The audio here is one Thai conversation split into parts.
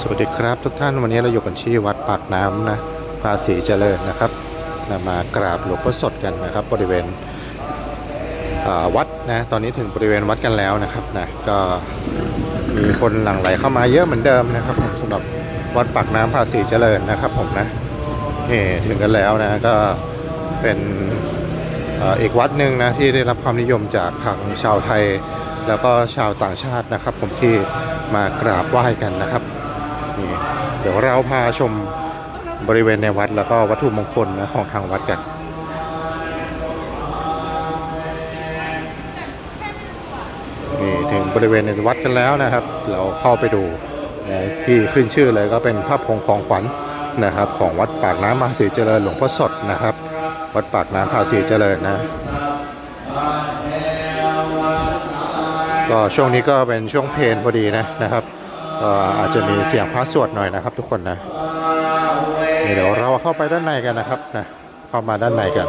สวัสดีครับทุกท่านวันนี้เราอยู่กันที่วัดปากน้ำนะภาษีเจริญนะครับนะมากราบหลวงพ่อสดกันนะครับ บริเวณวัดนะตอนนี้ถึงบริเวณวัดกันแล้วนะครับนะก็มีคนหลั่งไหลเข้ามาเยอะเหมือนเดิมนะครับผมสำหรับวัดปากน้ำภาษีเจริญนะครับผมนะนี่ถึงกันแล้วนะก็เป็นอีกวัดหนึ่งนะที่ได้รับความนิยมจากทางชาวไทย แล้วก็ชาวต่างชาตินะครับ ผมที่มากราบไหว้กันนะครับ นี่เดี๋ยวเราพาชมบริเวณในวัดแล้วก็วัตถุมงคลนะของทางวัดกันนี่ถึงบริเวณในวัดกันแล้วนะครับ เราเข้าไปดูที่ขึ้นชื่อเลยก็เป็นภาพพงของขวัญนะครับ ของวัดปากน้ำภาษีเจริญหลวงพ่อสดนะครับ วัดปากน้ำภาษีเจริญนะ ก็ช่วงนี้ก็เป็นช่วงเพลนพอดีนะนะครับ ก็อาจจะมีเสียงพระสวดหน่อยนะครับ ทุกคนนะนี่เดี๋ยวเราเข้าไปด้านในกันนะครับนะเข้ามาด้านในกัน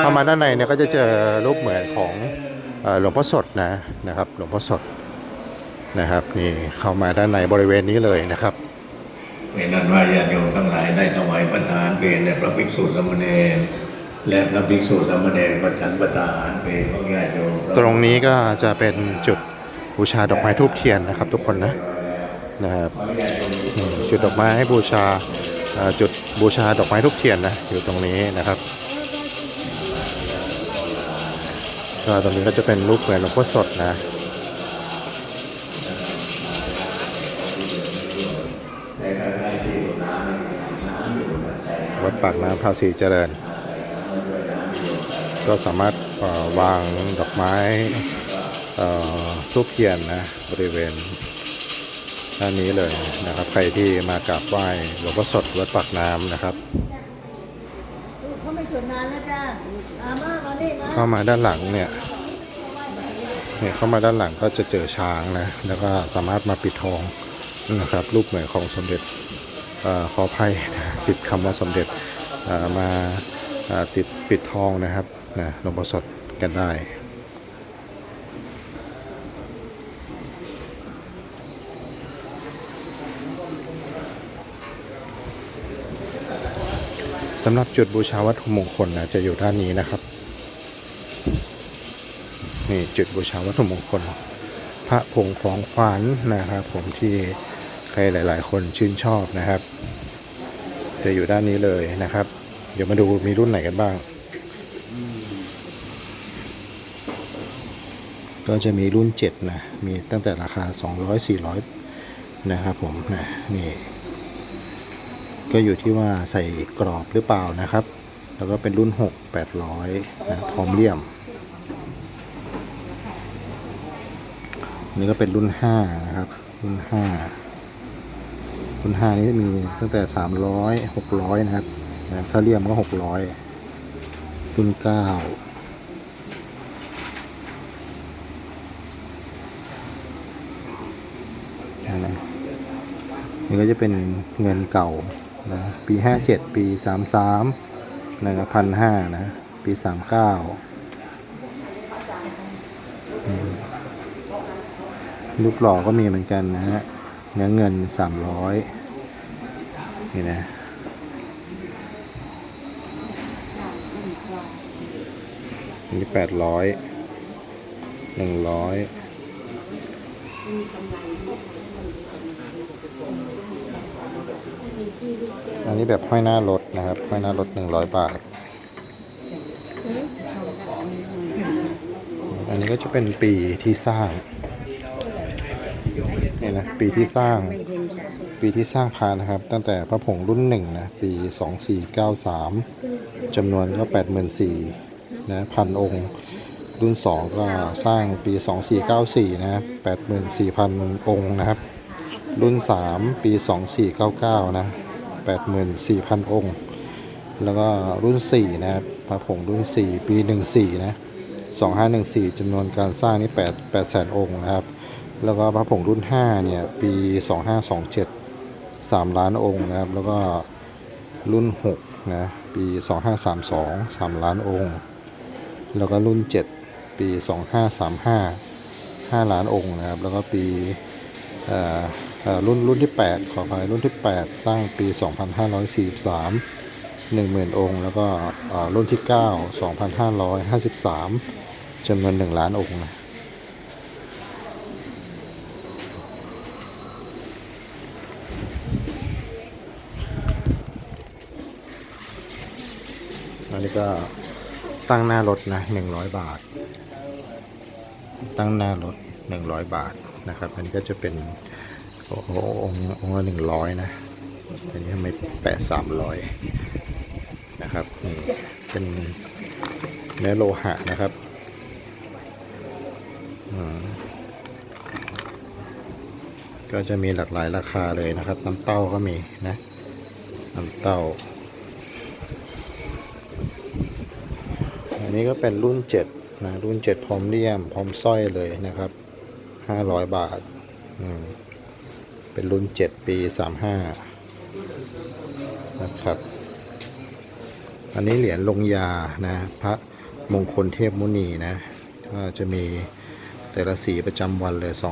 เข้ามาด้านในเนี่ยก็จะเจอรูปเหมือนของเอ่อหลวงพ่อสดนะนะครับ หลวงพ่อสดนะครับนี่เข้ามาด้านในบริเวณนี้เลยนะครับเป็นนั้นว่าญาติโยมทั้งหลายได้ถวายประทานเพลแด่พระภิกษุสามเณรและพระภิกษุสามเณรประชันประทานเพลของญาติโยมตรงนี้ก็จะเป็นจุด บูชาดอกไม้ทูบเทียนนะครับ ทุกคนนะนะครับจุดดอกไม้ให้บูชาจุดบูชาดอกไม้ทูบเทียนนะอยู่ตรงนี้นะครับก็ตรงนี้ก็จะเป็นรูปเหมือนหลวงพ่อสดนะวัดปากน้ำภาษีเจริญ ก็สามารถวางดอกไม้เอ่อ ทูบเทียนนะบริเวณด้านนี้เลยนะครับ ใครที่มากราบไหว้หลวงพ่อสดวัดปากน้ำนะครับ เขาไม่สวดนานแล้วจ้าอามามานี่มาเข้ามาด้านหลังเนี่ยเนี่ยเข้ามาด้านหลังก็จะเจอช้างนะ แล้วก็สามารถมาปิดทองนะครับ รูปเหมือนของสมเด็จเอ่อขออภัยนะติดคำว่าสมเด็จเอ่อมาเอ่อติดปิดทองนะครับนะหลวงพ่อสดกันได้ สำหรับจุดบูชาวัตถุมงคลนะจะอยู่ด้านนี้นะครับ นี่จุดบูชาวัตถุมงคล พระผงของขวัญนะครับ ผมที่ใครหลาย ๆ คนชื่นชอบนะครับ จะอยู่ด้านนี้เลยนะครับ เดี๋ยวมาดูมีรุ่นไหนกันบ้าง ก็จะมีรุ่น 7 นะ มีตั้งแต่ราคา 200 400 นะครับผมนะนี่ ก็อยู่ที่ว่าใส่กรอบหรือเปล่านะครับ แล้วก็เป็นรุ่น 6 800นะพร้อมเลี่ยมนี่ก็เป็นรุ่น 5 นะครับ รุ่น 5 รุ่น 5 นี้มีตั้งแต่ 300 600 นะครับนะถ้าเลี่ยมก็ 600 รุ่น 9นะนี่ก็จะเป็นเงินเก่า นะปี 57 ปี 33นะครับพันห้านะปี 39รูปหล่อก็มีเหมือนกันนะฮะเนื้อเงิน 300 นี่นะอันนี้800 100อัน อันนี้แบบห้อยหน้ารถนะครับห้อยหน้ารถ100บาท อันนี้ก็จะเป็นปีที่สร้างเนี่ยนะปีที่สร้าง ปีที่สร้างพานะครับ ตั้งแต่พระผงรุ่นหนึ่งนะปี2493จำนวนก็84,000นะพันองค์รุ่น 2 ก็สร้างปี 2494 นะ84,000 องค์นะครับ รุ่น 3 ปี 2499 นะ 84,000 องค์ แล้วก็รุ่น 4 นะครับพระผงรุ่น 4 ปี 14 นะ 2514จำนวนการสร้างนี่8 8แสนองค์นะครับ แล้วก็พระผงรุ่น 5 เนี่ย ปี 2527 3 ล้านองค์นะครับ แล้วก็รุ่น 6 นะ ปี 2532 3 ล้านองค์ แล้วก็รุ่น 7 ปี 2535 5 ล้านองค์นะครับ แล้วก็ปีเอ่อเอ่อ รุ่นรุ่นที่ 8 ขออภัยรุ่นที่ 8 สร้างปี 2543 10,000 องค์ แล้วก็รุ่นที่ 9 2553จำนวน 1 ล้านองค์นะอันนี้ก็ตั้งหน้ารถนะ100บาท ตั้งหน้ารถ100บาทนะครับ อันนี้ก็จะเป็น โอ้โหองค์องค์ละ100นะอันนี้ทำไมแปะ300นะครับนี่เป็นเนื้อโลหะนะครับก็จะมีหลากหลายราคาเลยนะครับ น้ำเต้าก็มีนะ น้ำเต้า อันนี้ก็เป็นรุ่น7นะรุ่น7พร้อมเลี่ยม พร้อมสร้อยเลยนะครับ500บาท อืม เป็นรุ่น 7 ปี 35 นะครับ อันนี้เหรียญลงยานะพระมงคลเทพมุนีนะก็จะมีแต่ละสีประจำวันเลย 250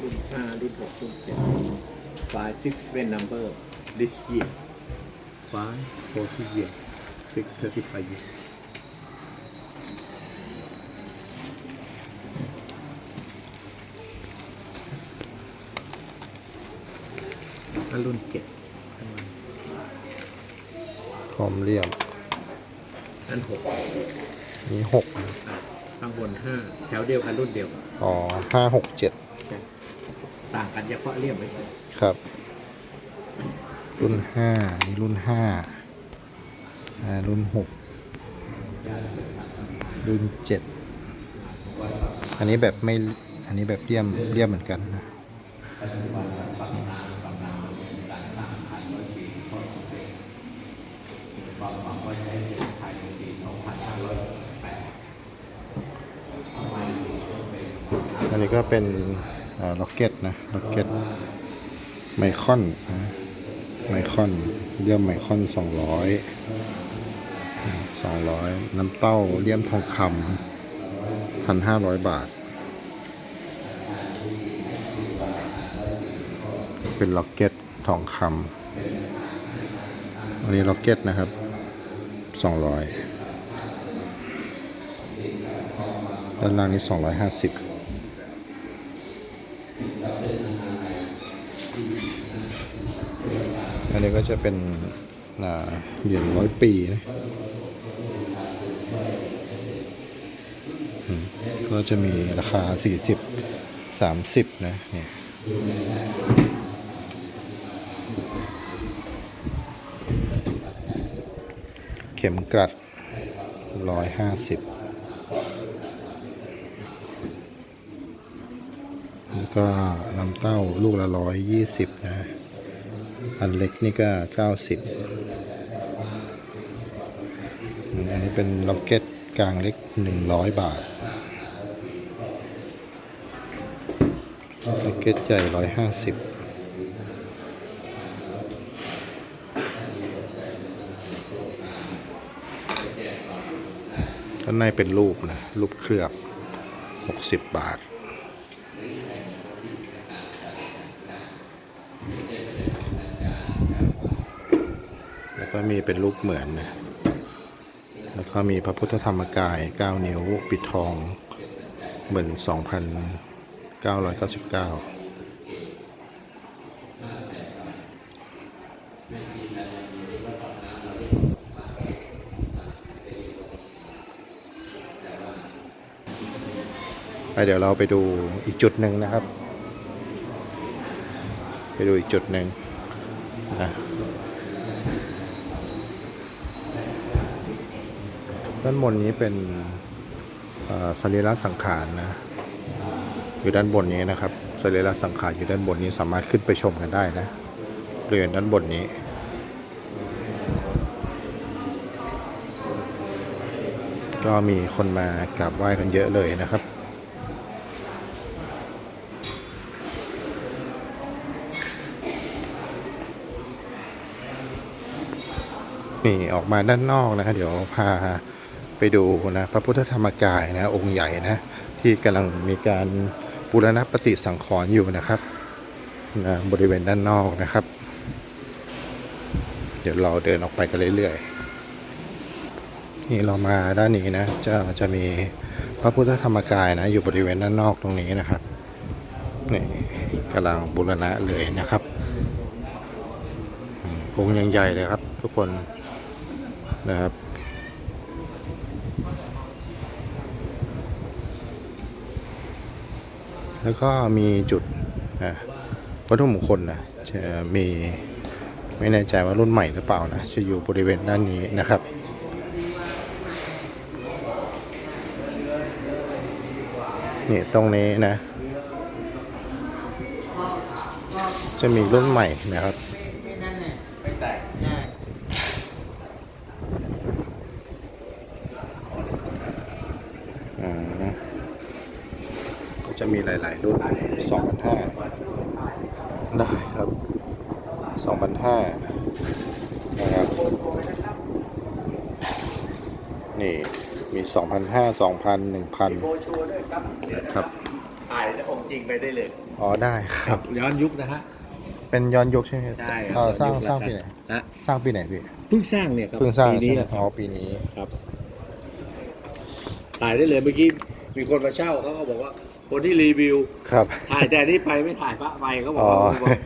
รุ่นห้ารุ่นหกรุ่นเจ็ด five six seven number this year five forty year six thirty five year ก็รุ่นเจ็ดข้างล่างพร้อมเลี่ยมอันหกนี่6อะข้างบนห้าแถวเดียวกันรุ่นเดียวกันอ๋อ567ต่างกันเฉพาะเลี่ยมไม่ใช่ครับ รุ่นห้านี่รุ่นห้ารุ่นหกรุ่นเจ็ดอันนี้แบบไม่ อันนี้แบบเลี่ยมเลี่ยมเหมือนกันนะอันนี้ก็เป็นล็อกเก็ตนะ ล็อกเก็ตไมคอนนะ มคอนเลี่ยมไมคอนสองร้อยสองร้อยน้ำเต้าเลี่ยมทองคำพันห้าร้อยบาท เป็นล็อกเก็ตทองคำอันนี้ล็อกเก็ตนะครับสองร้อยด้านล่างนี้สองร้อยห้าสิบ นี้ก็จะเป็นเหรียญร้อยปีนะก็จะมีราคา 40 30 นะเนี่ยเข็มกลัด 150แล้วก็น้ำเต้าลูกละ120นะ อันเล็กนี่ก็ 90อันนี้เป็นล็อกเก็ตกลางเล็ก 100 บาทล็อกเก็ตใหญ่ 150ข้างในเป็นรูปนะรูปเคลือบ 60 บาท แล้ว ก็มีเป็นรูปเหมือนนะแล้วก็มีพระพุทธธรรมกาย 9 นิ้ว ปิดทองเหมือน2,999ไปเดี๋ยวเราไปดูอีกจุดหนึ่งนะครับ ไปดูอีกจุดหนึ่งนะ ด้านบนนี้เป็นสรีระสังขารนะ อยู่ด้านบนนี้นะครับสรีระสังขารอยู่ด้านบนนี้สามารถขึ้นไปชมกันได้นะบริเวณด้านบนนี้ก็มีคนมากราบไหว้กันเยอะเลยนะครับ นี่ออกมาด้านนอกนะครับเดี๋ยวพา ไปดูนะพระพุทธธรรมกายนะองค์ใหญ่นะที่กำลังมีการบูรณปฏิสังขรณ์อยู่นะครับนะบริเวณด้านนอกนะครับ เดี๋ยวเราเดินออกไปกันเรื่อยๆนี่เรามาด้านนี้นะจะจะมีพระพุทธธรรมกายนะอยู่บริเวณด้านนอกตรงนี้นะครับนี่กำลังบูรณะเลยนะครับองค์ยังใหญ่เลยครับทุกคนนะครับ แล้วก็มีจุดนะวัตถุมงคลนะจะมีไม่แน่ใจว่ารุ่นใหม่หรือเปล่านะ จะอยู่บริเวณด้านนี้นะครับนี่ตรงนี้นะ จะมีรุ่นใหม่นะครับ อืมก็จะมี หลายๆ รุ่นสองพันห้าได้ครับสองพันห้านะครับ นี่มีสองพันห้าสองพันหนึ่งพันโบชัวร์ด้วยครับเดี๋ยวนะครับ ถ่ายองค์จริงไปได้เลย อ๋อ ได้ครับ ย้อนยุคนะฮะ เป็นย้อนยุคใช่ไหมครับใช่คเอ่อสร้างย้อนยุคสร้างแล้วปีไหนกันนะสร้างปีไหนพี่ เพิ่งสร้างเนี่ยครับ เพิ่งสร้างปีนี้ใช่ไหมแหละคอ๋รัอบปีนี้ ครับ ถ่ายได้เลยเมื่อกี้ มีคนมาเช่าเขาก็บอกว่า คนที่รีวิว ครับ ถ่ายแต่นี่ไปไม่ถ่ายพระไปเขาบอกอ๋อว่าบอก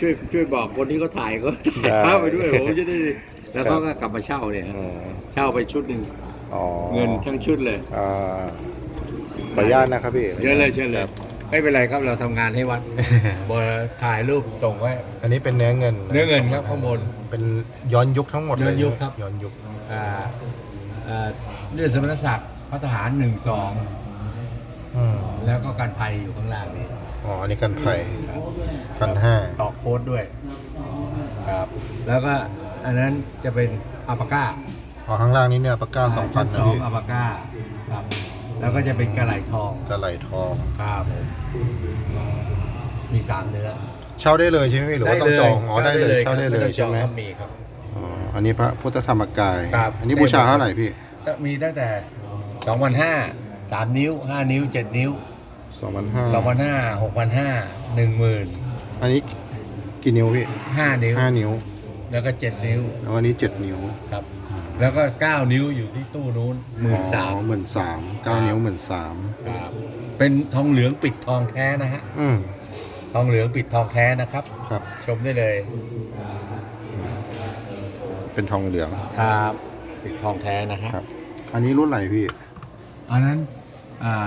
ช่วยช่วยบอกคนที่เขาถ่ายเขาถ่ายพระไปด้วยผมจะได้แล้วเขาก็กลับมาเช่าเนี่ยอืมเช่าไปชุดหนึ่งอ๋อเงินทั้งชุดเลย อ่าขออนุญาตนะครับพี่เชิญเลยเชิญเลคยรับไม่เป็นไรครับเราทำงานให้วัดบอถ่ายรูปส่งไว้ อันนี้เป็นเนื้อเงินเนื้อเงินครับข้างบนเป็นย้อนยุคทั้งหมดเลยย้อนยุคครับ ย้อนยุคอ่าอ่าเลือดสมณศักดิ์พระทหารหนึ่งสอง อืมแล้วก็การภัยอยู่ข้างล่างนี้อ๋ออันนี้กันไผ่พันห้าต่อโค้ดด้วยครับ แล้วก็อันนั้นจะเป็นอัปปาก้าอ๋อข้างล่างนี้เนี่ยปากกาสองพันสนะองพี่อัปปาก้าครับ แล้วก็จะเป็นกระไหลทองกระไหลทอง ครับผมมีสามเนื้อเช่าได้เลยใช่ไหมพี่หรือว่าต้องจองอ๋อได้เลยเช่าได้เลยม่ต้องจใช่องไหมครับมีครับ อ๋ออันนี้พระพุทธธรรมกาย ครับ อันนี้บูชาเท่าไหร่พี่ ก็มีตั้งแต่สองพันห้า สามนิ้วห้านิ้วเจ็ดนิ้วสองพันห้าสองพันห้าหกพันห้าหนึ่งหมื่นอันนี้กี่นิ้วพี่ห้านิ้วห้านิ้ว แล้วก็เจ็ดนิ้วแล้วอันนี้เจ็ดนิ้วครับ แล้วก็เก้านิ้วอยู่ที่ตู้นู้นหมื่นสามหมื่นสามเก้านิ้วหมื่นสามครับเป็นทองเหลืองปิดทองแท้นะฮะอืมทองเหลืองปิดทองแท้นะครับ ครับ ชมได้เลย เป็นทองเหลืองครับ ปิดทองแท้นะฮะครับ อันนี้รุ่นอะไรพี่ อันนั้นอ่า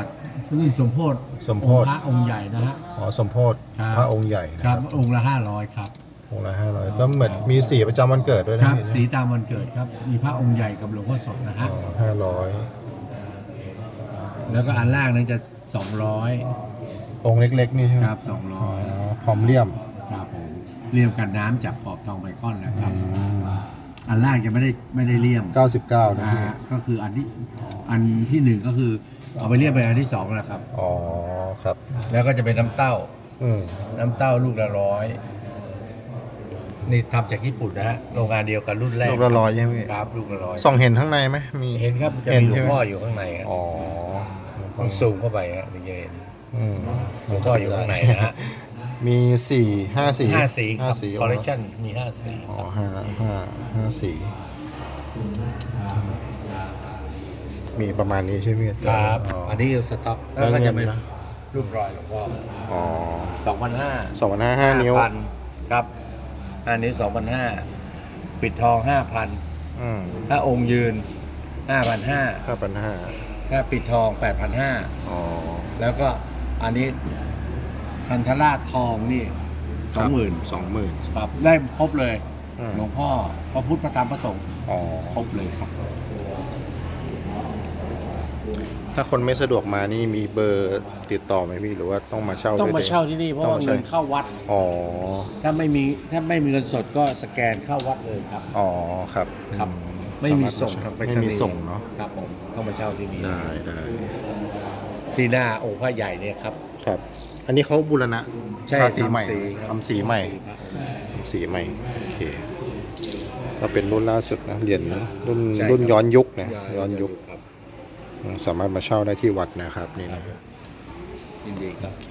รุ่นสมโพธิสมโพธิ องค์พระองค์ใหญ่นะฮะ อ๋อสมโพธิครับ พระองค์ใหญ่นะคครัรับบองค์ละห้าร้อยครับ องค์ละห้าร้อยก็เหมือนมีสีประจำวันเกิดด้วยคนะรับพี่นะสีตามวันเกิดครับ มีพระองค์ใหญ่กับหลวงพ่อสดนะฮะอ๋อห้าร้อยแล้วก็อันล่างนั้นจะสองร้อยองค์เล็กๆนี่ใช่ไหมครับสองร้อยอ๋อพร้อมเลี่ยมครับผมเลี่ยมกันน้ำจากขอบทองไบคอนนะครับ อืม อันล่างจะไม่ได้ไม่ได้เลี่ยมเก้าสิบเก้านะนะพี่ ฮะก็คืออันที่อันที่หนึ่งก็คือเอาไปเลี่ยมไปอันที่สองแหละครับ อ๋อครับ แล้วก็จะเป็นน้ำเต้า อืมน้ำเต้าลูกละร้อยนี่ทำจากญี่ปุ่นนะฮะโรงงานเดียวกันรุ่นแรกลูกละร้อยใช่ไหมพี่ครับลูกละร้อยส่องเห็นข้างในไหมมี เห็นครับจะเห็นมีหลวใช่งไหม พ่ออยู่ข้างในฮะอ๋อต้องซูมเข้าไปฮะถึงจะเห็นอืมหลวงพ่ออยู่ข้างในนะฮะ มีสี่ห้าสีห้าสีคห้ารับสีคอลเลคชันมีห้าสีอ๋อห้าห้าห้าสีมีประมาณนี้ใช่ไหมพี่ครับอ๋ออันนี้สต็อกแล้วก็จะเป็นรูปรอยหลวงพ่ออ๋อสองพันห้าสองพันห้าห้านิ้วพันครับอันนี้สองพันห้าปิดทองห้าพันอืมถ้าองค์ยืนห้าพันห้าห้าพันห้าถ้าปิดทองแปดพันห้าอ๋อแล้วก็อันนี้ คันธราชทองนี่สองหมื่นสองหมื่นครับ ได้ครบเลยอืม หลวงพ่อพระพุทธพระธรรมพระสงฆ์อ๋อ ครบเลยครับ ถ้าคนไม่สะดวกมานี่มีเบอร์ติดต่อไหมพี่หรือว่าต้องมาเช่าต้องมาด้วยเช่าที่นี่เพราะต้องว่ามาเงินเช่าเข้าวัด อ๋อ ถ้าไม่มีถ้าไม่มีเงินสดก็สแกนเข้าวัดเลยครับ อ๋อครับครับอืไม่มีสาาถส่งทางไปรไม่ษณีมีย์ส่งเนาะ ครับผมต้องมาเช่าที่นี่ได้ได้ที่หน้าองค์พระใหญ่เนี่ยครับ ครับ อันนี้เขาบูรณะใช่ทาสีใหม่ทำสีครับทำสีใหม่ครับทำสีใหม่โอเคก็เป็นรุ่นล่าสุดนะเหรียญรุ่นใช่ครับรุ่นย้อนยุคนะย้อนยุคครับสามารถมาเช่าได้ที่วัดนะครับนี่นะยินดีครับโอเค